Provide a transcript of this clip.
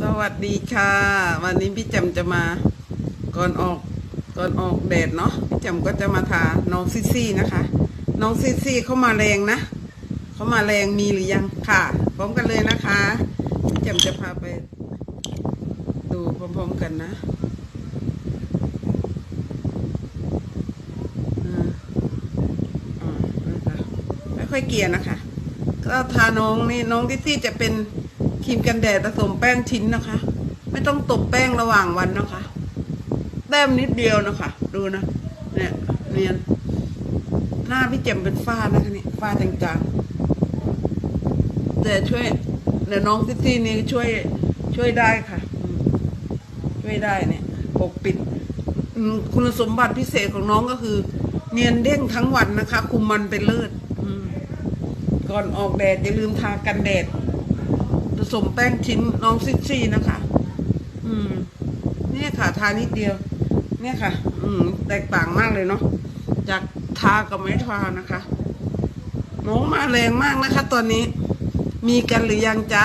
สวัสดีค่ะ วันนี้พี่แจำจะมาก่อนออกก่อนออกแดดเนาะพี่แจำก็จะมาทาน้องซิซี่นะคะ น้องซิซี่เข้ามาแรงนะเขามาแรงมีหรือยังค่ะ พร้อมกันเลยนะคะพี่แจำจะพาไป ดูพร้อมๆกันนะอ่าอ่านะคะไม่ค่อยเกลียร์นะคะ ก็ทาน้องนี่น้องซิซี่จะเป็นครีมกันแดดผสมแป้งชิ้นนะคะ ไม่ต้องตบแป้งระหว่างวันนะคะแต้มนิดเดียวนะคะ ดูนะเนี่ยเนียน หน้าพี่เจมเป็นฝ้านะคะนี่ฝ้าจางๆแต่ช่วยเดี๋ยวน้องซิตี้นี่ช่วยช่วยได้ค่ะ ช่วยได้เนี่ยปกปิด คุณสมบัติพิเศษของน้องก็คือ เนียนเด้งทั้งวันนะคะ คุมมันเป็นเลิศอืม ก่อนออกแดดอย่าลืมทากันแดดผสมแป้งชิ้นน้องซิซี่นะคะ อืม เนี่ยค่ะ ทานิดเดียว เนี่ยค่ะ อืม แตกต่างมากเลยเนาะ จากทากับไม่ทานะคะ น้องมาแรงมากนะคะ ตอนนี้ มีกันหรือยังจ๊ะ